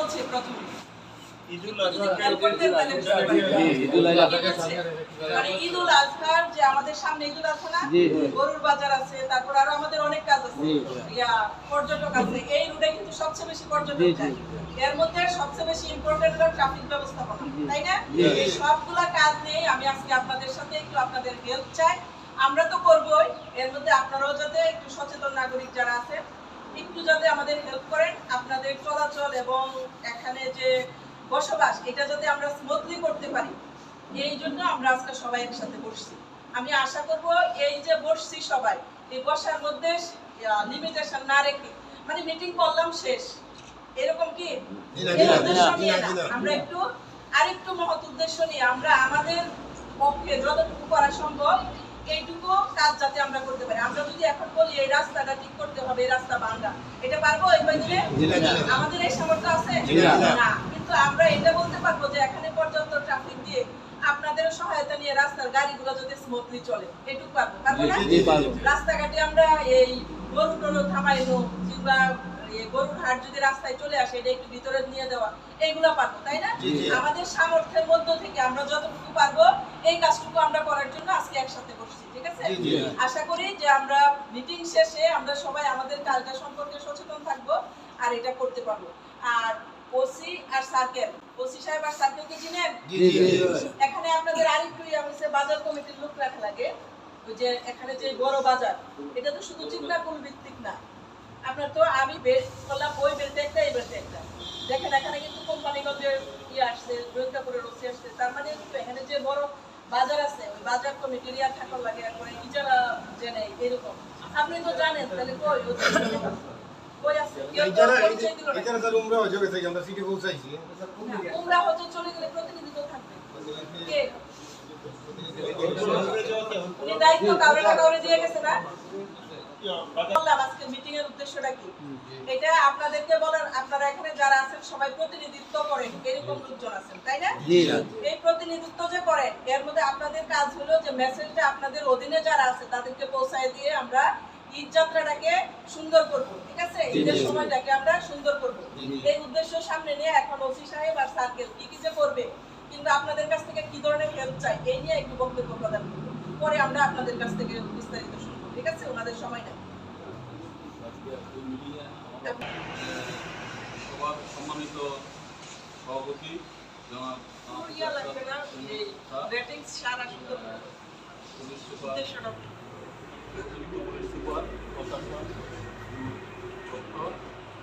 চলছে প্রথমে। ঈদুল? মানে ঈদুল আজহার যে আমাদের সামনে ঈদুল আজহা না জি, জি। গরুর বাজার আছে তারপর আরও আমাদের অনেক কাজ আছে। পর্যটক আছে। এই রুটে কিন্তু সবচেয়ে বেশি পর্যটক জি, জি। যায়। এর মধ্যে সবচেয়ে বেশি ইম্পর্টেন্ট হলো ট্রাফিক ব্যবস্থাপনা তাই না? এই সবগুলা কাজ নিয়ে আমি আজকে আপনাদের সাথে একটু আপনাদের হেল্প চাই। আমরা তো করবোই এর মধ্যে আপনারাও যাতে একটু সচেতন নাগরিক যারা আছে একটু যাতে আমাদের হেল্প করেন আপনাদের চলাচল এবং এখানে যে বসবাস এটা যাতে আমরা স্মুথলি করতে পারি। এই জন্য আমরা আজকে সবাই একসাথে বসছি। আমি আশা করব এই যে বসছি সবাই এই বসার মধ্যে লিমিটেশন না রেখে মানে মিটিং করলাম শেষ। এরকম কি। আমরা একটু আরেকটু মহৎ উদ্দেশ্য নিয়ে আমরা আমাদের পক্ষে যতটুকু করা সম্ভব এইটুকু কাজ যাতে আমরা করতে পারি। আমরা যদি এখন বলি এই রাস্তাটা ঠিক করতে হবে এই রাস্তা ভাঙ্গা এটা পারব এই না। আমাদের এই সামর্থ্য আছে? না, কিন্তু আমরা এটা বলতে পারব যে এখানে পর্যাপ্ত ট্রাফিক দিয়ে আপনাদের সহায়তা নিয়ে রাস্তার গাড়িগুলো যাতে স্মুথলি চলে। এটুকু পারব। পারব না। রাস্তাঘাটে আমরা এই গরু টরু থামাইনো কিংবা এই গরুর হাট যদি রাস্তায় চলে আসে এটা একটু ভিতরে নিয়ে দেওয়া এইগুলো পারব তাই না। আমাদের সামর্থ্যের মধ্য থেকে আমরা যতটুকু পারব এই কাজটুকু আমরা করার জন্য আজকে একসাথে বসছি ঠিক আছে। আশা করি যে আমরা মিটিং শেষে আমরা সবাই আমাদের কাজটা সম্পর্কে সচেতন থাকব আর এটা করতে পারব আর ওসি আর সার্কেল ওসি সাহেব আর সার্কেলকে চিনেন। এখানে আপনাদের আরেকটু ইয়ে হয়েছে বাজার কমিটির লোক রাখা লাগে ওই যে এখানে যে বড় বাজার এটা তো শুধু চিকনাকুল ভিত্তিক না আপনার তো আমি বের করলাম ওই বেলতে একটা এই বেলতে একটা দেখেন এখানে কিন্তু কোম্পানিগঞ্জের ইয়ে আসছে গোয়েন্দাপুরের ওসি আসছে। তার মানে কিন্তু এখানে যে বড় বাজার আছে ওই বাজার কমিটির ইয়ার ঠাকুর লাগে একবারে ইজারা জেনে এরকম। আপনি তো জানেন তাহলে কই? আছে? তো উমরা হতে চলে গেলে প্রতিনিধি তো থাকবে? কে? উনি দায়িত্ব কাউরে কাউরে দিয়ে গেছে না? আজকে মিটিং এর উদ্দেশ্যটা কি? এটা আপনাদেরকে বলার আপনারা এখানে যারা আছেন সবাই প্রতিনিধিত্ব করেন এরকম লোকজন আছেন তাই না? এই প্রতিনিধিত্ব যে করেন এর মধ্যে আপনাদের কাজ হলো যে মেসেজটা আপনাদের অধীনে যারা আছে তাদেরকে পৌঁছায় দিয়ে আমরা ঈদ যাত্রাটাকে সুন্দর করব ঠিক আছে? ঈদের সময়টাকে আমরা সুন্দর করব। এই উদ্দেশ্য সামনে নিয়ে এখন ওসি সাহেব আর কি কি যে করবে কিন্তু আপনাদের কাছ থেকে কি ধরনের হেল্প চাই এই নিয়ে একটু বক্তব্য প্রদান করব। পরে আমরা আপনাদের কাছ থেকে বিস্তারিত ঠিক আছে? ওনাদের সময় নেই। সম্মানিত সভাপতি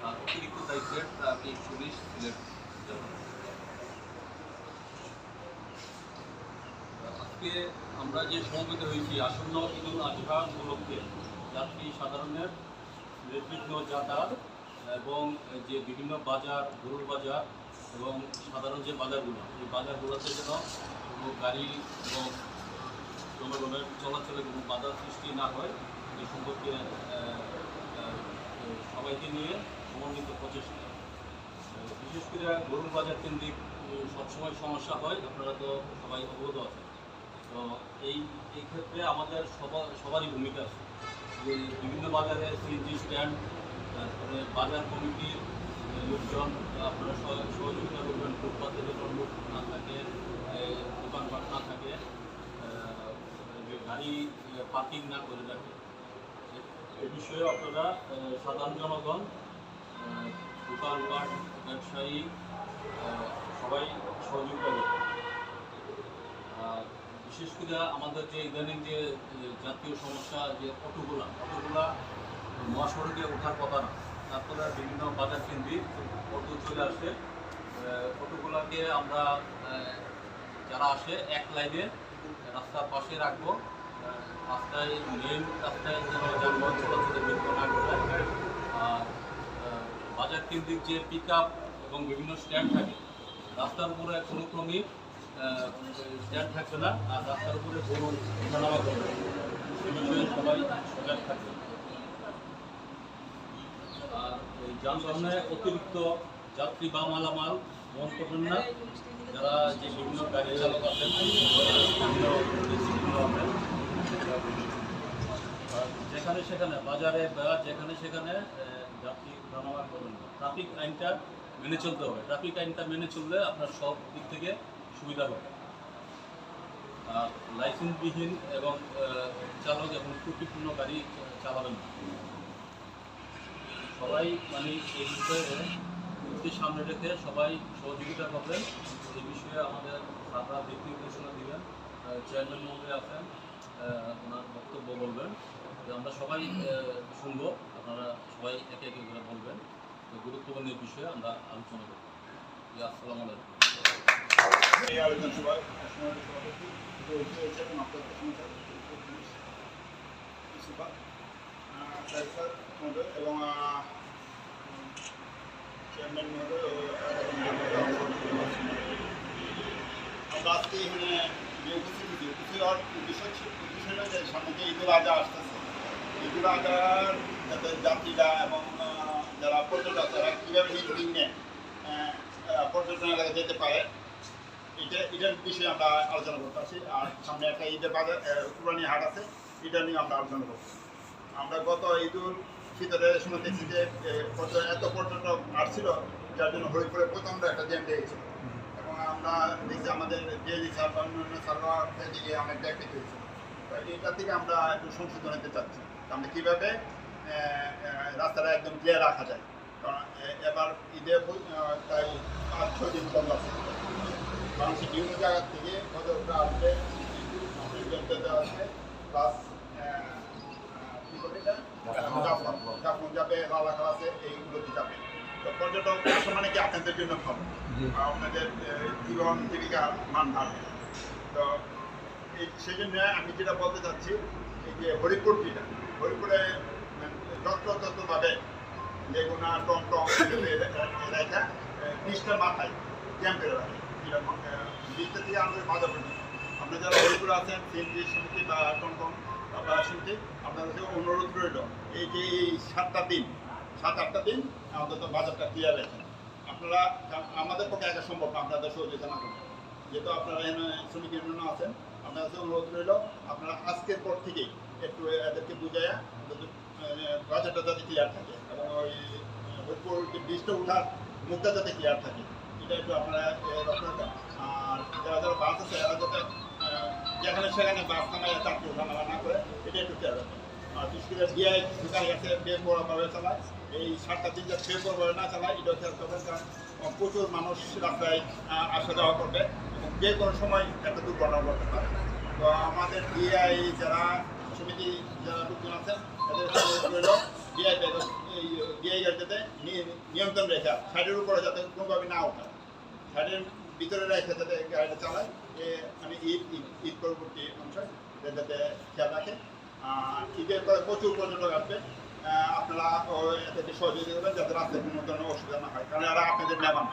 আর অতিরিক্ত দায়িত্বের আমি পুলিশ সিলেক্ট আজকে আমরা যে সমবেত হয়েছি, আসন্ন ঈদুল আজহা উপলক্ষে যাত্রী সাধারণের নির্বিঘ্ন যাতায়াত এবং যে বিভিন্ন বাজার, গরুর বাজার এবং সাধারণ যে বাজারগুলো, এই বাজারগুলোতে যেন কোনো গাড়ি এবং জনগণের চলাচলে কোনো বাধা সৃষ্টি না হয়, এ সম্পর্কে সবাইকে নিয়ে সমন্বিত প্রচেষ্টা। বিশেষ করে গরুর বাজার কেন্দ্রিক সবসময় সমস্যা হয়, আপনারা তো সবাই অবগত আছেন। এই এই ক্ষেত্রে আমাদের সবার, সবারই ভূমিকা আছে। যে বিভিন্ন বাজারে সিএনজি স্ট্যান্ড, তারপরে বাজার কমিটির লোকজন, আপনারা সহ- সহযোগিতা করবেন, ফুটপাতে যেন লোক না থাকে দোকানপাট না থাকে গাড়ি পার্কিং না করে রাখে এ- বিষয়ে আপনারা সাধারণ জনগণ দোকানপাট ব্যবসায়ী সবাই সহযোগিতা করবেন। আর বিশেষ করে আমাদের যে ইদানিং যে জাতীয় সমস্যা, যে অটোগুলা অটোগুলা মহাসড়কে ওঠার কথা না। তারপরে বিভিন্ন বাজার কেন্দ্রিক অটো চলে আসে। অটোগুলাকে আমরা যারা আসে, এক লাইনে রাস্তার পাশে রাখব। রাস্তায় মেন রাস্তায় যেন যানবাহন চলাচলে বিঘ্ন না ঘটায় আর বাজার কেন্দ্রিক যে পিক এবং বিভিন্ন স্ট্যান্ড থাকে, রাস্তার উপরে কোনো ক্রমে স্ট্যান্ড থাকবে না, আর রাস্তার উপরে ওঠানামা করবে। সে বিষয়ে সবাই সজাগ থাকবে। আর যানবাহনে অতিরিক্ত যাত্রী বা মালামাল বহন করবেন না, যারা যে বিভিন্ন গাড়ি চালক আছেন যেখানে সেখানে, বাজারে বা যেখানে সেখানে যাত্রী ওঠানামা করবেন না। ট্রাফিক আইনটা মেনে চলতে হবে। ট্রাফিক আইনটা মেনে চললে আপনার সব দিক থেকে সুবিধা হবে লাইসেন্সবিহীন এবং চালক এবং ত্রুটিপূর্ণ গাড়ি চালাবেন না। সবাই মানে এই বিষয়ে নীতি সামনে রেখে সবাই সহযোগিতা করবেন। এই বিষয়ে আমাদের স্যাররা দিক নির্দেশনা দিবেন। চেয়ারম্যান মহোদয় আছেন। ওনার বক্তব্য বলবেন। আমরা সবাই শুনব। আপনারা সবাই একে একে করে বলবেন। গুরুত্বপূর্ণ বিষয়ে আমরা আলোচনা করব। আসসালামু আলাইকুম। এই আলোচনা এবং চেয়ারম্যান মহোদয় আমরা আজকে এখানে যে উপস্থিত উপস্থিত যাত্রীরা এবং যারা পর্যটক তারা কীভাবে আহ, আহ, পর্যটন এলাকায় যেতে পারে এটা, এটার বিষয়ে আমরা আলোচনা করতে আসি আর সামনে একটা ঈদের বাজার কুরবানি হাট আছে, এটা নিয়ে আমরা আলোচনা করব। আমরা গত ঈদুল ফিতরের সময় দেখছি যে এত পর্যটক আসছিল যার জন্য হরিপুরে প্রচণ্ড একটা জ্যাম লেগেছিল এবং আমরা দেখছি আমাদের ডিএলি স্যার বা অন্যান্য স্যাররা এদিকে অনেক ব্যাকটেক হয়েছে এটা থেকে আমরা একটু সংশোধন হতে চাচ্ছি আমরা কীভাবে রাস্তাটা একদম ক্লিয়ার রাখা যায়। কারণ এবার ঈদে প্রায় পাঁচ, ছয় দিন বন্ধ আছে। মানুষের বিভিন্ন জায়গা থেকে কতটা আসবে জনতা আসবে প্লাস জাফর যাবে লালাখাল আছে এইগুলোতে যাবে তো পর্যটক মানে কি আপনাদের জন্য ভালো আপনাদের জীবন জীবিকার মান বাড়বে তো এই সেই জন্য আমি যেটা বলতে চাচ্ছি এই যে হরিপুর যেটা হরিপুরে যত্রতত্রভাবে লেগুনা টম টম রেখা বৃষ্টির মাথায় ক্যাম্প করে রাখে বৃষ্টি থেকে আমাদের বাধা পড়বে। আপনারা যারা আছেন সমিতি বা টমটম বা সমিতি, আপনাদের অনুরোধ রইল, এই যে এই সাতটা দিন, সাত আটটা দিন অন্তত বাজারটা ক্লিয়ার রেখেন আপনারা, আমাদের পক্ষে একা সম্ভব আপনাদের সহযোগিতা না করবেন যেহেতু আপনারা শ্রমিক ইউনিয়ন আছেন আপনার অনুরোধ রইল, আপনারা আজকের পর থেকেই একটু এদেরকে বুঝাইয়া বাজারটা যাতে ক্লিয়ার থাকে এবং ওই বীজটা ওঠার মুখটা যাতে ক্লিয়ার থাকে। এটা একটু আর যারা যেখানে সেখানে চাকরি করে এটা একটু খেয়াল আর চালায়, এই সাতটা না চালায় কারণ প্রচুর মানুষ রাস্তায় আসা যাওয়া করবে, এবং যে কোনো সময় একটা দুর্ঘটনা ঘটতে পারে। তো আমাদের বিআই যারা সমিতি, যারা লোকজন আছেন তাদের রইল বিআই এই বিআই গাড়ি যাতে নিয়ন্ত্রণ রেখা, সাইডের উপরে যাতে কোনোভাবে না ওঠে। সাইডের ভিতরে রেখে যাতে গাড়িটা চালায়, এ মানে ঈদ, ঈদ- পরবর্তী অংশে যাতে খেয়াল রাখে। ঈদের পরে প্রচুর পর্যটক আসবে। আপনারা এদেরকে সহযোগিতা করবেন যাতে রাস্তায় কোনো ধরনের অসুবিধা না হয়। কারণ এরা আপনাদের মেহমান।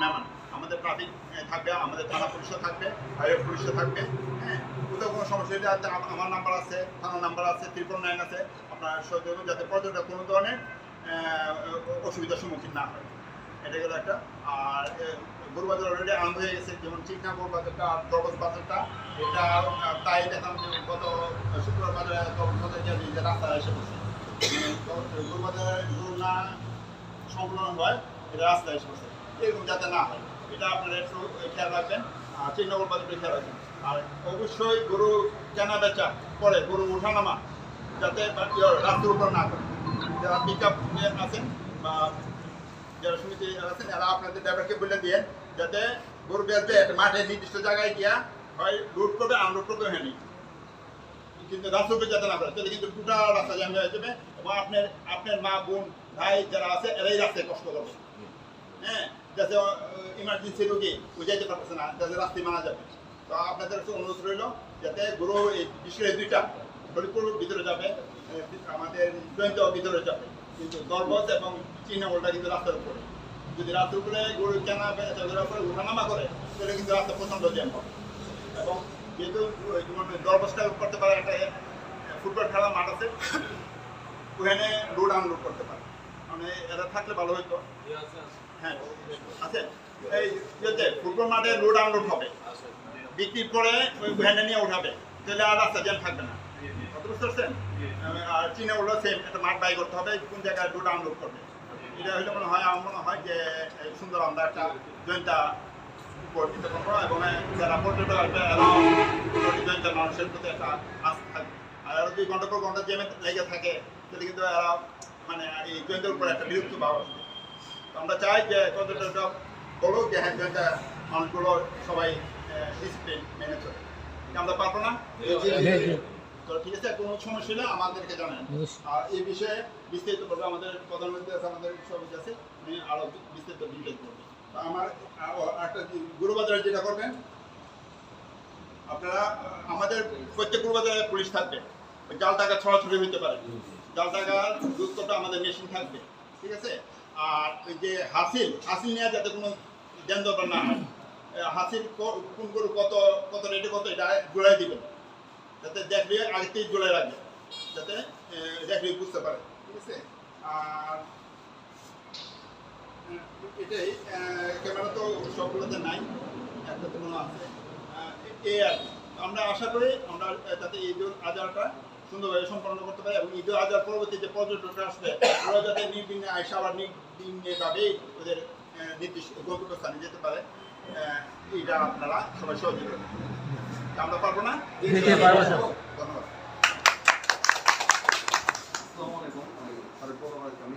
মেহমান। আমাদের ট্রাফিক থাকবে, আমাদের থানা পুলিশও থাকবে, হাইওয়ে পুলিশও থাকবে হ্যাঁ? কোথাও কোনো সমস্যা হলে আমার নাম্বার আছে, থানার নাম্বার আছে, ত্রিপল নাইন আছে। আপনার সহযোগ যাতে পর্যটক কোনো ধরনের অসুবিধার সম্মুখীন না হয়। এটা গেল একটা। আর গরুবাজার অলরেডি আরম্ভ হয়ে গেছে যেমন চিকনা গরুবাজারটা আর দরবজ বাজারটা এটা তাই দেখলাম যে গত শুক্রবার বাজারে দরবজ বাজার যে রাস্তায় এসে বসে গরুবাজারে গরু না সংকলন হয় এটা রাস্তায় এসে বসে এরকম যাতে না হয়। এটা আপনারা একটু খেয়াল রাখবেন আর চিহ্নগর বাজারটা খেয়াল রাখবেন। আর অবশ্যই গরু কেনা বেচা পরে গরু ওঠানামা যাতে ইয়ে, রাস্তার উপর না করে। যারা পিক আপ আছেন বা যারা সমিতি আছেন, এরা আপনাদের ড্রাইভারকে বলে দিয়ে যাতে গরু বেচবে মাঠে নির্দিষ্ট জায়গায় গিয়া হয় লোড করবে আনলোড করবে, হয়নি। কিন্তু রাস্তা উপরে যাতে না তাহলে কিন্তু গোটা রাস্তা জ্যাম হয়ে যাবে এবং আপনার আপনার মা, বোন, ভাই যারা আছে, এরাই রাস্তায় কষ্ট করবে। হ্যাঁ যাতে ইমার্জেন্সি রোগী বুঝাইতে পারতেছে না, যাতে রাস্তায় মারা যাবে। তো আপনাদের কাছে অনুরোধ রইল যাতে গরু এই বিশেষ দুইটা, হরিপুর ভিতরে যাবে আমাদের জয়ন্ত ভিতরে যাবে। কিন্তু দরবত এবং চিহ্নগোলটা কিন্তু রাস্তার উপরে। যদি রাস্তার উপরে গরু কেনা বেচা উপরে উঠানামা করে, তাহলে কিন্তু রাস্তা প্রচণ্ড জ্যাম হবে এবং যেহেতু ওই করতে পারে একটা ফুটবল খেলার মাঠ আছে, ওখানে লোড আনলোড করতে পারে। মানে এরা থাকলে ভালো হইতো। হ্যাঁ আছে। এই ফুটবল মাঠে লোড আনলোড হবে বিক্রির পরে ওই ভ্যানে নিয়ে উঠাবে, তাহলে আর রাস্তা জ্যাম থাকবে না। বুঝতে পারছেন আর চীনে হলো সেম একটা মাঠ বাই করতে হবে কোন জায়গায় লোড আনলোড করবে। এটা হলে মনে হয় আমার মনে হয় যে সুন্দর আমরা একটা জয়েন্টটা উপর দিতে এবং যারা পর্যটক আসবে জয়েন্টটা মানুষের প্রতি একটা আস্থা থাকবে আর আরও দুই ঘণ্টা পর ঘণ্টা জেমে লেগে থাকে তাহলে কিন্তু এরা মানে এই জয়েন্টের উপর একটা বিরক্ত ভাব আসবে আমরা চাই যে পর্যটকরা বলুক যে হ্যাঁ জয়েন্টটা মানুষগুলো সবাই ডিসিপ্লিন মেনে চলে। এটা আমরা পারব না? ঠিক আছে কোনো সমস্যা হলে আমাদেরকে জানান। আর এই বিষয়ে বিস্তারিত করবে আমাদের প্রধানমন্ত্রী আছে আমাদের আছে উনি বিস্তারিত ডিটেল করবে। আমার একটা গুরুবাজারে যেটা করবেন আপনারা আমাদের প্রত্যেক গুরুবাজারে পুলিশ থাকবে। জাল টাকা ছড়াছড়ি হইতে পারে। জাল টাকার গুরুত্বটা আমাদের মেশিন থাকবে। ঠিক আছে? আর ওই যে হাসিল হাসিল নিয়ে যাতে কোনো দেন দরকার না হয় হাসিল কোন গরু কত কত রেটে কত এটা জোড়াই দিবেন। যাতে দেখলে আগে থেকে জোড়াই রাখবে যাতে দেখলে বুঝতে পারে, ঠিক আছে? আর এটাই ক্যামেরা তো সবগুলোতে নাই, একটা তো মনে আছে। এ- আর। আমরা আশা করি আমরা যাতে ঈদ উল আজহাটা সুন্দরভাবে সম্পন্ন করতে পারি এবং ঈদ উল আজহার পরবর্তী যে পর্যটকরা আসবে ওরা যাতে নির্বিঘ্নে আইসা আবার নির্বিঘ্নে নির্বিঘ্নেভাবেই ওদের নির্দিষ্ট গন্তব্যস্থানে যেতে পারে। এইটা আপনারা সবাই সহযোগিতা আমরা পারব না? ধন্যবাদ। আসসালামু আলাইকুম। আমি ফারুক আমি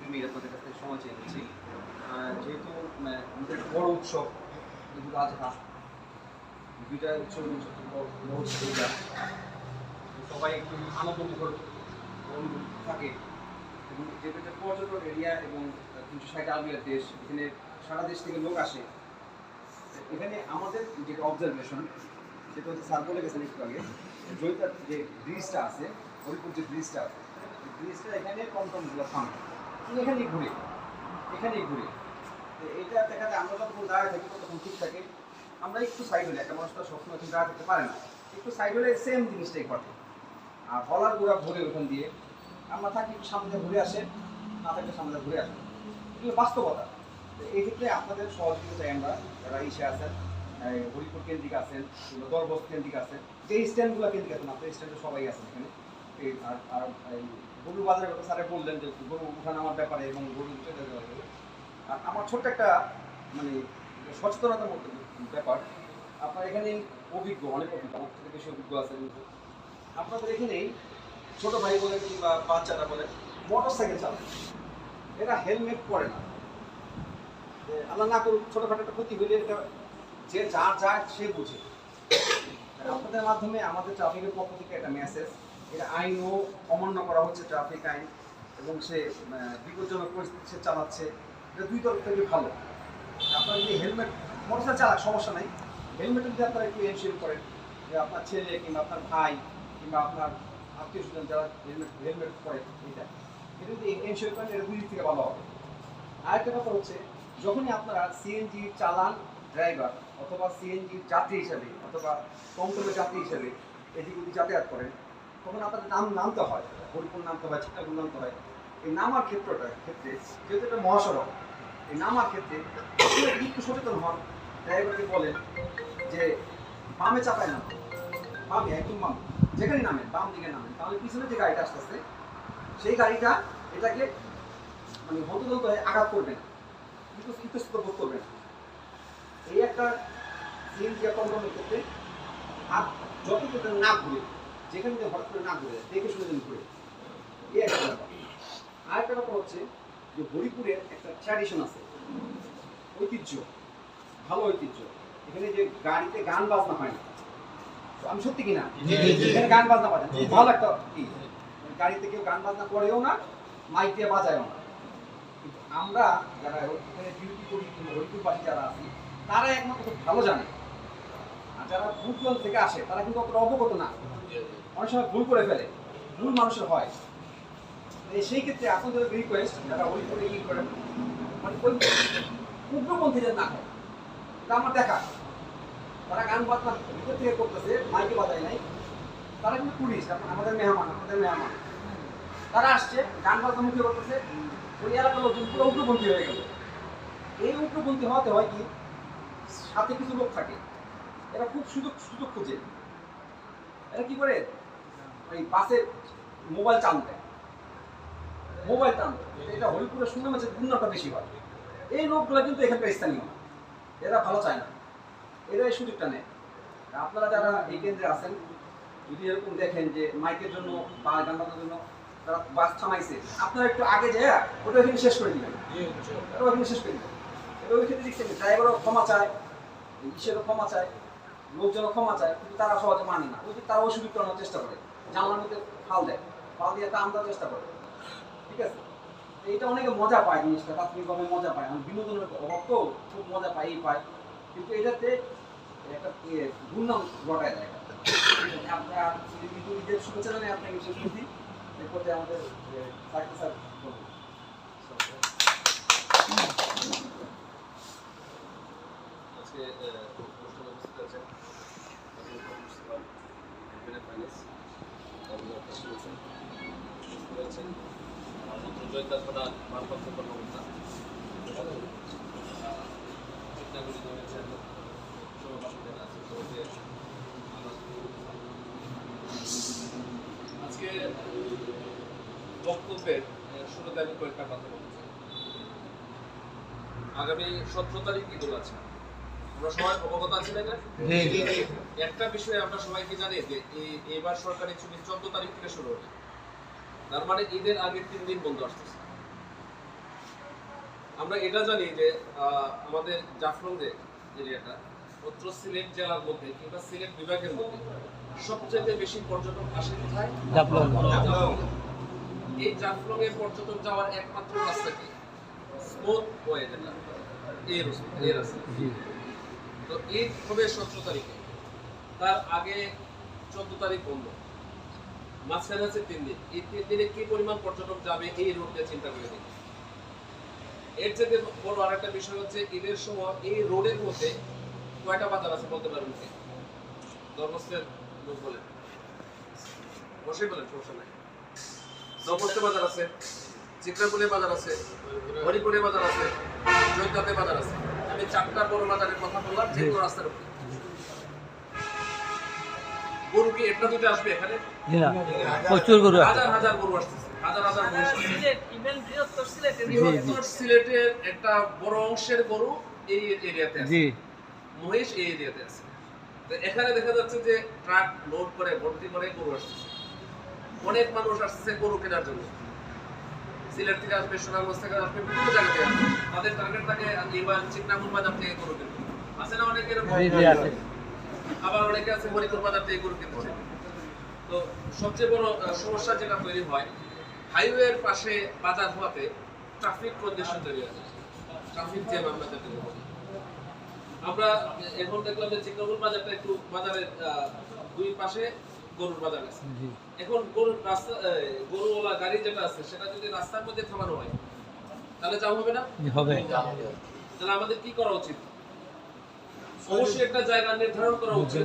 তুমি আপনাদের কাছ সময় চেয়ে নিচ্ছি। যেহেতু মানে, আমাদের বড় উৎসব ঈদুল আজহা দুইটা উৎসব সবাই একটু আনন্দমুখর অনুভূতি থাকে। এবং একটা পর্যটন এরিয়া এবং তিনশো ষাট আলবিয়ার দেশ এখানে সারা দেশ থেকে লোক আসে। এখানে আমাদের যেটা অবজারভেশন সেটা হচ্ছে স্যার বলে গেছেন একটু আগে জয়িতার যে ব্রিজটা আছে, হরিপুর যে ব্রিজটা আছে ব্রিজটা এখানে টমটমগুলো থামে এখানেই ঘুরে এখানেই ঘুরে। এটা দেখা যায় আমরা যখন দাঁড়ায় থাকি তখন ঠিক থাকে। আমরা একটু সাইড হলে, একটা মানুষ তো সবসময় কিন্তু দাঁড়া থাকতে পারে না। একটু সাইড হলে সেম জিনিসটাই ঘটে। আর হলার গুঁড়া ঘুরে ওখান দিয়ে, আমরা থাকি একটু সামনে ঘুরে আসে, না থাকলে সামনে ঘুরে আসে। এগুলো বাস্তবতা। এই ক্ষেত্রে আপনাদের সহযোগিতা আমরা যারা ইসে আছেন হরিপুর কেন্দ্রিক আছেন দরবস কেন্দ্রিক আছেন যে স্ট্যান্ডগুলো কেন্দ্রিক আছেন আপনার স্ট্যান্ডে সবাই আছেন এখানে এই আর আর গরু বাজারের কথা স্যারে বললেন যে গরু উঠান আমার ব্যাপারে এবং গরু উঠে দেওয়ার ব্যাপারে আর আমার ছোট্ট একটা মানে সচেতনতার মধ্যে ব্যাপার, আপনার এখানে অভিজ্ঞ, অনেক অভিজ্ঞ, আমার থেকে বেশি অভিজ্ঞ আছেন আপনাদের এখানেই ছোট ভাই বলেন কিংবা বাচ্চারা বলেন মোটর সাইকেল চালায়। এরা হেলমেট পরে না। আল্লাহ না করুক, ছোটখাটো একটা ক্ষতি হলে এটা যে যার যায় সে বুঝে। আপনাদের মাধ্যমে আমাদের ট্রাফিকের পক্ষ থেকে একটা মেসেজ এটা আইনও অমান্য করা হচ্ছে ট্রাফিক আইন, এবং সে বিপজ্জনক পরিস্থিতি সে চালাচ্ছে। এটা দুই তরফ থেকে ভালো। আপনার যদি হেলমেট মোটরসাইকেল চালাক, সমস্যা নাই। হেলমেট যদি আপনারা একটু এনশিওর করেন যে আপনার ছেলে কিংবা আপনার ভাই কিংবা আপনার আত্মীয় স্বজন যারা হেলমেট হেলমেট পরে, এটা এটা যদি এনশিওর করেন, এটা দুই দিক থেকে ভালো হবে। আরেকটা কথা হচ্ছে, যখনই আপনারা সিএনজি চালান ড্রাইভার অথবা সিএনজির যাত্রী হিসাবে অথবা টমটমের যাত্রী হিসাবে এদিক ওদিক যাতায়াত করেন, তখন আপনাদের নাম নামতে হয় হরিপুর নামতে হয় চিত্তাপুর নামতে হয়। এই নামার ক্ষেত্রটা, ক্ষেত্রে যেহেতু এটা মহাসড়ক, এই নামার ক্ষেত্রে একটু সচেতন হন। ড্রাইভারকে বলেন যে, বামে চাপায় না বামে, একদম বামে। যেখানে নামেন, বাম দিকে নামেন, তাহলে পিছনে যে গাড়িটা আসতেছে, সেই গাড়িটা এটাকে মানে হন্তদন্ত হয়ে আঘাত করবে না। কিন্তু ইতস্তত বোধ করবে না। এই একটা সিএনজি কন্ট্রোলের ক্ষেত্রে আর যত ক্ষেত্রে না ঘুরে যেখানে দিয়ে হঠাৎ করে না ঘুরে দেখে শুনে যেন ঘুরে। এই একটা ব্যাপার। আরেকটা ব্যাপার হচ্ছে যে হরিপুরের একটা ট্র্যাডিশন আছে। ঐতিহ্য ভালো ঐতিহ্য। এখানে যে গাড়িতে গান বাজনা হয় না। তো আমি সত্যি কিনা। এখানে গান বাজনা বাজে ভালো একটা ই। গাড়িতে কেউ গান বাজনা করেও না মাইক দিয়ে বাজায়ও না। আমরা যারা এখানে ডিউটি করি হরিপুরবাসী যারা আছি তারা একমাত্র খুব ভালো জানে। আর যারা দূরান্ত থেকে আসে, তারা কিন্তু অতটা অবগত না। অনেক সময় ভুল করে ফেলে, ভুল মানুষের হয়। সেই ক্ষেত্রে আপনাদের রিকোয়েস্ট যারা হরিপুরে ই করেন মানে ওই উগ্রপন্থীদের না হয় এটা আমার দেখা। তারা গান বাজনা ভিতর থেকে করতেছে, মাইকে বাজায় নাই। তারা কিন্তু পুলিশ আমাদের মেহমান আমাদের মেহমান। তারা আসছে, গান বাজনা মুখে করতেছে ওই এলাকার লোকজন পুরো উগ্রপন্থী হয়ে গেল। এই উগ্রপন্থী হওয়াতে হয় কি সাথে কিছু লোক থাকে এরা খুব সুযোগ সুযোগ খুঁজে। এরা কি করে? ওই বাসে মোবাইল চালু দেয়। মোবাইল টান এটা হরিপুরের সুন্দর মাছের গুণটা বেশি হয়। এই লোকগুলো কিন্তু এখানকার স্থানীয়। না এরা ভালো চায় না। এরা এই সুযোগটা নেয়। আপনারা যারা এই কেন্দ্রে আছেন যদি এরকম দেখেন যে মাইকের জন্য বা গান বাজানোর জন্য তারা বাস থামাইছে আপনারা একটু আগে যায় ওটা ওখানে শেষ করে দিবেন। ওটা ওখানে শেষ করে দিবেন। ওই ক্ষেত্রে দেখছেন ড্রাইভারও ক্ষমা চায় ইসেরও ক্ষমা চায় লোকজনও ক্ষমা চায় কিন্তু তারা সহজে মানে না ওই তারা অসুবিধা করানোর চেষ্টা করে জানলার মধ্যে ফাল দেয় ফাল দিয়ে টান দেওয়ার চেষ্টা করে ঠিক আছে তো এটা অনেকে মজা পায় জিনিসটা প্রাথমিকভাবে মজা পায় আমি বিনোদনের অভাব তো খুব মজা পাই পায় কিন্তু এটাতে একটা ইয়ে দুর্নাম ঘটায় দেয় আপনার শুভেচ্ছা জানাই আপনাকে বিশেষ করছি এরপরে আমাদের চাকরি স্যার বলুন। আজকে অনুষ্ঠানে আছেন ফাইন্যান্স উপস্থিত আছেন জয়তা থানা ভারপ্রাপ্ত কর্মকর্তা। চিত্রাগুলি রয়েছেন সভাপতি আছে সবাইকে আমার আজকে বক্তব্যের শুরুতে আমি কয়েকটা কথা বলতে আগামী সতেরো তারিখ ঈদুল আছে। আমরা সবাই অবগত আছি না এটা? একটা বিষয়ে আমরা সবাইকে জানি যে এবার সরকারি ছুটি চোদ্দ তারিখ থেকে শুরু হবে। তার মানে ঈদের আগের তিন দিন বন্ধ আসতেছে। আমরা এটা জানি যে আমাদের জাফলং যে এরিয়াটা উত্তর সিলেট জেলার মধ্যে কিংবা সিলেট বিভাগের মধ্যে সবচেয়ে বেশি পর্যটক আসে কোথায়? জাফলং। এই জাফলং এ পর্যটক যাওয়ার একমাত্র রাস্তা কি? স্মুথ ওয়ে যেটা এই রাস্তা। তো ঈদ হবে সতেরো তারিখে। তার আগে চোদ্দ তারিখ বন্ধ। মাঝখানে আছে তিন দিন। এই তিন দিনে কি পরিমাণ পর্যটক যাবে, এই রোড দিয়ে চিন্তা করে দিন এর থেকে বড় আর একটা বিষয় হচ্ছে, ঈদের সময় এই রোডের মধ্যে কয়টা বাজার আছে বলতে পারবেন কি? ধর্মস্থের লোক বলেন। বসে বলেন, সমস্যা নাই। বাজার আছে চিত্রাপুরে বাজার আছে হরিপুরে বাজার আছে জৈতাতে বাজার আছে। আমি বড় বাজারের কথা বললাম যেগুলো রাস্তার উপরে। গরু কি একটা দুটো আসবে এখানে? প্রচুর গরু হাজার হাজার গরু আসতেছে। হাজার হাজার গরু সারা আসতেছে। সিলেট ইভেন বৃহত্তর সিলেটের একটা বড় অংশের গরু এই এরিয়াতে আছে। মহিষ এই এরিয়াতে আছে। তো এখানে দেখা যাচ্ছে যে ট্রাক লোড করে ভর্তি করে গরু আসতেছে। অনেক মানুষ আসছে গরু কেনার জন্য। সিলেট থেকে আসবে সুনামগঞ্জ থেকে আসবে বিভিন্ন জায়গা থেকে আসবে। তাদের টার্গেট থাকে এবার চিকনামুর বাজার থেকে গরু কিনবে আছে না অনেকে এরকম? আবার অনেকে আছে মণিপুর বাজার থেকে গরু কিনতেছে তো সবচেয়ে বড় সমস্যা যেটা তৈরি হয় হাইওয়ের পাশে বাজার হওয়াতে ট্রাফিক কন্ডিশন তৈরি হয়। ট্রাফিক জ্যাম আমরা যেটা আমরা এখন দেখলাম যে চিকনপুর বাজারটা একটু বাজারের দুই পাশে গরুর বাজার আছে। এখন গরুর রাস্তা গরুওয়ালা গাড়ি যেটা আছে সেটা যদি রাস্তার মধ্যে থামানো হয় তাহলে জাম হবে না? হবে। তাহলে আমাদের কি করা উচিত? অবশ্যই একটা জায়গা নির্ধারণ করা উচিত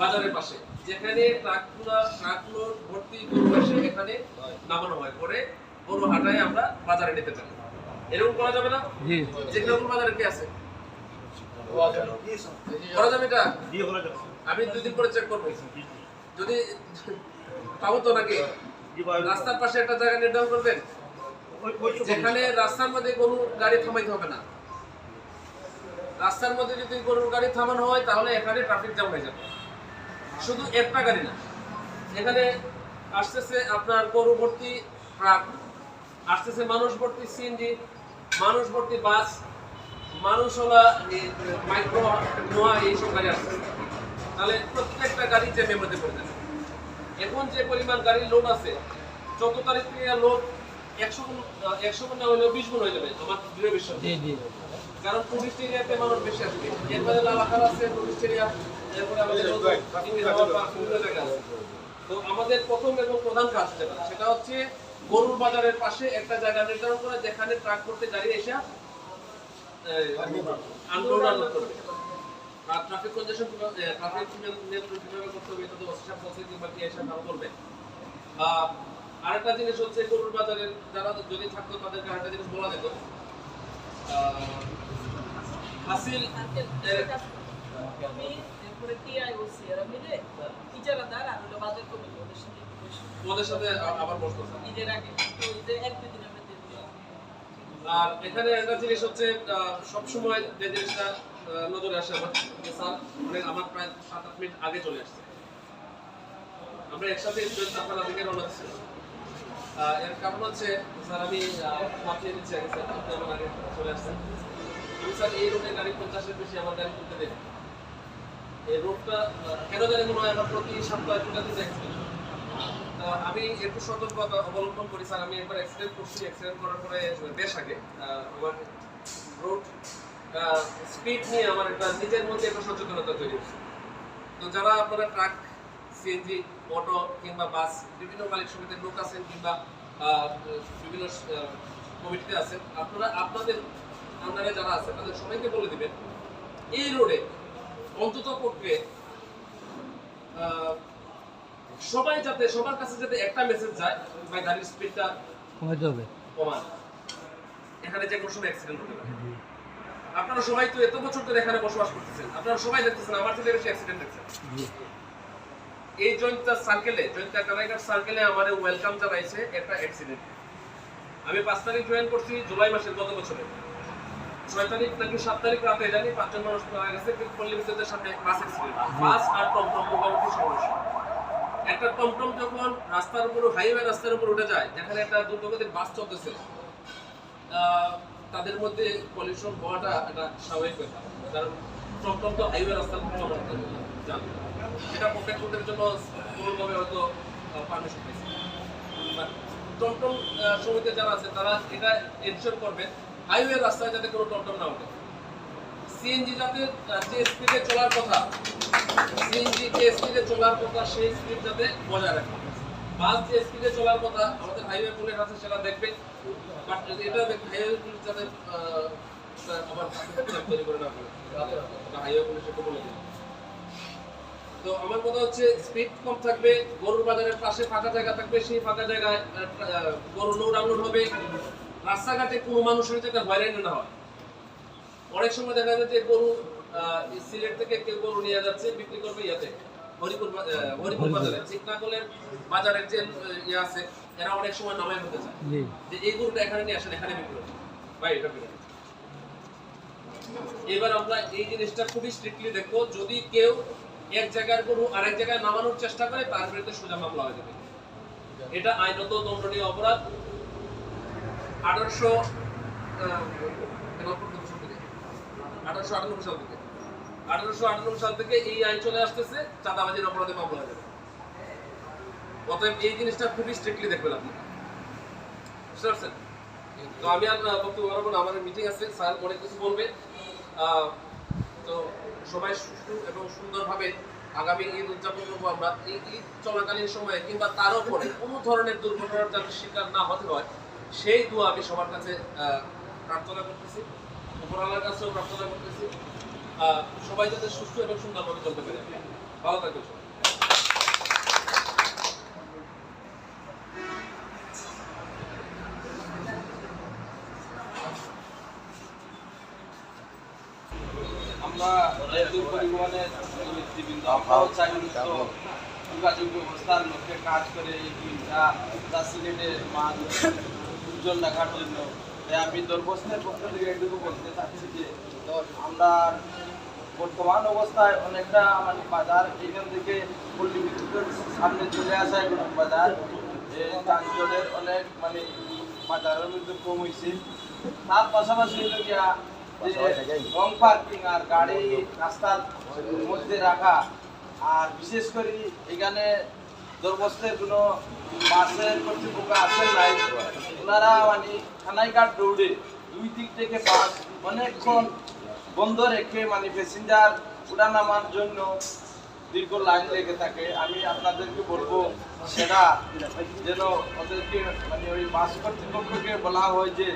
বাজারের পাশে। যেখানে ট্রাকগুলো ট্রাকগুলো ভর্তি গরু এসে এখানে নামানো হয়। পরে গরু হাটায় আমরা বাজারে নিতে পারি। এরকম করা যাবে না? বাজারে কি আছে? করা যাবে। এটা? আমি দুই দিন পরে চেক করব। যদি পাবো তো নাকি? রাস্তার পাশে একটা জায়গা নির্ধারণ করবেন? যেখানে রাস্তার মধ্যে গরু গাড়ি থামাইতে হবে না। রাস্তার মধ্যে যদি গরুর গাড়ি থামানো হয় তাহলে এখানে ট্রাফিক জ্যাম হয়ে যাবে। শুধু একটা গাড়ি না। এখানে আসতেছে আপনার গরু ভর্তি ট্রাক আসতেছে মানুষ ভর্তি সিএনজি মানুষ ভর্তি বাস মানুষ মানুষওয়ালা মাইক্রো নোয়া এইসব গাড়ি আসতেছে। তাহলে প্রত্যেকটা গাড়ি জ্যামের মধ্যে পড়ে যাবে। এখন যে পরিমাণ গাড়ির লোড আছে চোদ্দ তারিখ থেকে লোড একশো গুণ একশো গুণ না হলেও বিশ গুণ হয়ে যাবে আমার দৃঢ় বিশ্বাস। কারণ টুরিস্ট এরিয়াতে মানুষ বেশি আসবে। এরপরে লালাকার আছে টুরিস্ট এরিয়া এরপরে আমাদের জায়গা আছে। তো আমাদের প্রথম এবং প্রধান কাজ যেটা সেটা হচ্ছে গরুর বাজারের পাশে একটা জায়গা নির্ধারণ করা যেখানে ট্রাক করতে গাড়ি এসে আনলোড করবে। ট্রাফিক কনজেশন ট্রাফিক নিয়ন্ত্রণ কীভাবে করতে হবে এটা তো ওসি সাহেব বলছে কিংবা আরেকটা জিনিস হচ্ছে গরুর বাজারের যারা যদি থাকতো তাদেরকে আরেকটা জিনিস বলা যেত। হাসিল আর এখানে একটা জিনিস হচ্ছে সবসময় যে জিনিসটা নজরে আসে আমার। স্যার অনেক আমার প্রায় সাত আট মিনিট আগে চলে আসছে। আমরা একসাথে আপনারা দিকে রওনা দিচ্ছি এর কারণ হচ্ছে, স্যার, আমি মাপিয়ে দিচ্ছি আগে, স্যার, আপনি আমার আগে চলে আসছেন। আমি, স্যার, এই রোডে গাড়ি পঞ্চাশের বেশি আমার গাড়ি তুলতে দেয় এই রোডটা কেন জানি মনে হয় আমার প্রতি সপ্তাহে দুটা দিন অ্যাক্সিডেন্ট আমি একটু সতর্কতা অবলম্বন করি, স্যার। আমি একবার অ্যাক্সিডেন্ট করছি। অ্যাক্সিডেন্ট করার পরে, বেশ আগে আমার রোড স্পিড নিয়ে আমার একটা নিজের মধ্যে একটা সচেতনতা তৈরি হচ্ছে। তো যারা আপনারা ট্রাক সিএনজি অটো কিংবা বাস বিভিন্ন মালিক সমিতির লোক আছেন কিংবা বিভিন্ন কমিটিতে আছেন আপনারা আপনাদের আন্ডারে যারা আছে তাদের সবাইকে বলে দিবেন এই রোডে অন্তত পক্ষে সবাই যাতে সবার কাছে যাতে একটা মেসেজ যায় ভাই গাড়ির স্পিডটা কমাতে হবে। কমান। এখানে যে কোনো সময় অ্যাক্সিডেন্ট হতে পারে। আপনারা সবাই তো এত বছর ধরে এখানে বসবাস করতেছেন। আপনারা সবাই দেখতেছেন, আমার থেকে বেশি অ্যাক্সিডেন্ট দেখছেন এই জয়ন্তা সার্কেলে জয়ন্তা কানাইঘাট সার্কেলে আমাদের ওয়েলকাম জানাইছে একটা অ্যাক্সিডেন্ট আমি পাঁচ তারিখ জয়েন করছি জুলাই মাসের গত বছরে। ছয় তারিখ নাকি সাত তারিখ রাতে জানি পাঁচজন মানুষ মারা গেছে পল্লী বিদ্যুতের সামনে বাস অ্যাক্সিডেন্ট বাস আর টমটম মোটামুটি সমস্যা? একটা টমটম যখন রাস্তার উপর হাইওয়ে রাস্তার উপর উঠে যায়, যেখানে একটা দ্রুতগতির বাস চলতেছে তাদের মধ্যে পলিউশন হওয়াটা একটা স্বাভাবিক ব্যাপার। কারণ টমটম তো হাইওয়ে উপর চলাচল যান এটা প্রোটেক্ট করতে জন্য কোনোভাবে হয়তো পারমিশন পেয়েছে। টমটম সমিতি যারা আছে, তারা এটা এনশোর করবে হাইওয়ে রাস্তায় যাতে কোনো টমটম না ওঠে। সিএনজি যাতে যে স্পিডে চলার কথা সিএনজি যে স্পিডে চলার কথা, সেই স্পিড যাতে বজায় রাখে। বাস যে স্পিডে চলার কথা, আমাদের হাইওয়ে পুলিশ আছে, সেটা দেখবে। হাইওয়ে পুলিশ বলে দিন তো আমার কথা হচ্ছে স্পিড কম থাকবে, গরুর বাজারের পাশে ফাঁকা জায়গা থাকবে, সেই ফাঁকা জায়গায় গরু লোড হবে। রাস্তাঘাটে কোনো মানুষের যাতে হয়রানি না হয়। অনেক সময় দেখা যায় যে গরু সিলেট থেকে কেউ গরু নিয়ে যাচ্ছে, বিক্রি করবে ইয়াতে। হরিপুর হরিপুর বাজারে চিকনাকলের বাজারের যে ইয়ে আছে এরা অনেক সময় নামায় হতে চায় যে এই গরুটা এখানে নিয়ে আসেন এখানে বিক্রি ভাই এটা বিক্রি এবার আমরা এই জিনিসটা খুবই স্ট্রিক্টলি দেখব যদি কেউ এক জায়গার গরু আরেক জায়গায় নামানোর চেষ্টা করে তার বিরুদ্ধে সোজা মামলা হয়ে যাবে। এটা আইনত দণ্ডনীয় অপরাধ। আঠারোশো আঠারোশো আটানব্বই সাল থেকে। আঠারোশো আটানব্বই সাল থেকে এই আইন চলে আসতেছে, চাঁদাবাজির অপরাধে মামলা যাবে। অতএব এই জিনিসটা খুবই স্ট্রিক্টলি দেখবেন আপনি। বুঝতে পারছেন? তো আমি আর বক্তব্য বাড়াবো না, আমাদের মিটিং আছে, স্যার অনেক কিছু বলবে। তো সবাই সুষ্ঠু এবং সুন্দরভাবে আগামী ঈদ উদযাপন করব আমরা। এই ঈদ চলাকালীন সময়ে কিংবা তারও পরে কোনো ধরনের দুর্ঘটনার যাতে শিকার না হতে হয়, সেই দোয়া আমি সবার কাছে প্রার্থনা করতেছি। উপরালার কাছেও প্রার্থনা করতেছি। সবাই যাতে সুস্থ এবং সুন্দরভাবে চলতে পারে। ভালো থাকবে সবাই। আমরা রেল পরিবহনের নেতৃবৃন্দ আমরাও চাই যোগাযোগ ব্যবস্থার লক্ষ্যে কাজ করে এই যা মান উজ্জ্বল রাখার জন্য। আমি দরবস্তের পক্ষ থেকে বলতে চাচ্ছি যে আমরা বর্তমান অবস্থায় অনেকটা মানে বাজার এখান থেকে সামনে চলে আসা এখন বাজার যানজটের অনেক মানে বাজারের মধ্যে কম হয়েছে তার পাশাপাশি হলো গিয়া রং পার্কিং আর গাড়ি রাস্তার মধ্যে রাখা, আর বিশেষ করে এখানে দরবস্তের কোনো বাসের কর্তৃপক্ষ আছেন নাই, ওনারা মানে খানাইঘাট রোডে দুই দিক থেকে বাস অনেকক্ষণ বন্ধ রেখে মানে প্যাসেঞ্জার উঠানামার জন্য দীর্ঘ লাইন লেগে থাকে। আমি আপনাদেরকে বলব, সেটা যেন ওদেরকে মানে ওই বাস কর্তৃপক্ষকে বলা হয় যে,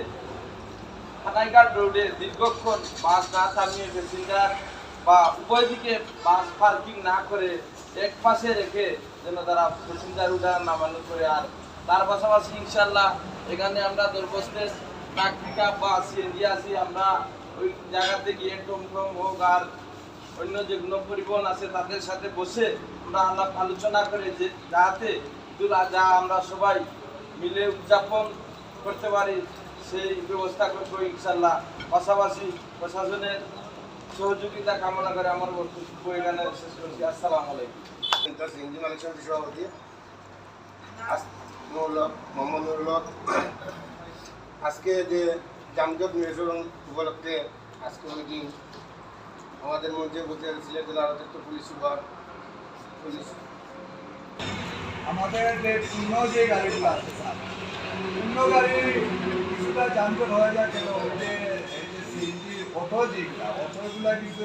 খানাইঘাট রোডে দীর্ঘক্ষণ বাস না থামিয়ে প্যাসেঞ্জার বা উভয় দিকে বাস পার্কিং না করে এক পাশে রেখে যেন তারা প্যাসেঞ্জার উঠা নামানো করে। আর তার পাশাপাশি ইনশাল্লাহ এখানে আমরা দরবস্তের ট্রাক বা সিএনজি আছি, আমরা ওই জায়গাতে গিয়ে টমটম হোক আর অন্য যেগুলো পরিবহন আছে তাদের সাথে বসে আমরা আলাপ আলোচনা করে যে যাতে আজহা আমরা সবাই মিলে উদযাপন করতে পারি, সেই ব্যবস্থা করব ইনশাল্লাহ। পাশাপাশি প্রশাসনের সহযোগিতা কামনা করে আমার বক্তব্য এখানে শেষ করছি। আসসালামু আলাইকুম। সভাপতি মোহাম্মদ আজকে যে জামজট নিরসন উপলক্ষে আজকে মিটিং আমাদের মধ্যে বলতে সিলেট জেলার অতিরিক্ত পুলিশ সুপার? পুলিশ। আমাদের যে পূর্ণ যে গাড়িগুলো আছে পূর্ণ গাড়ি কিছুটা যানজট হয়ে যায় কেন যে অটো যেগুলা, অটোগুলা কিন্তু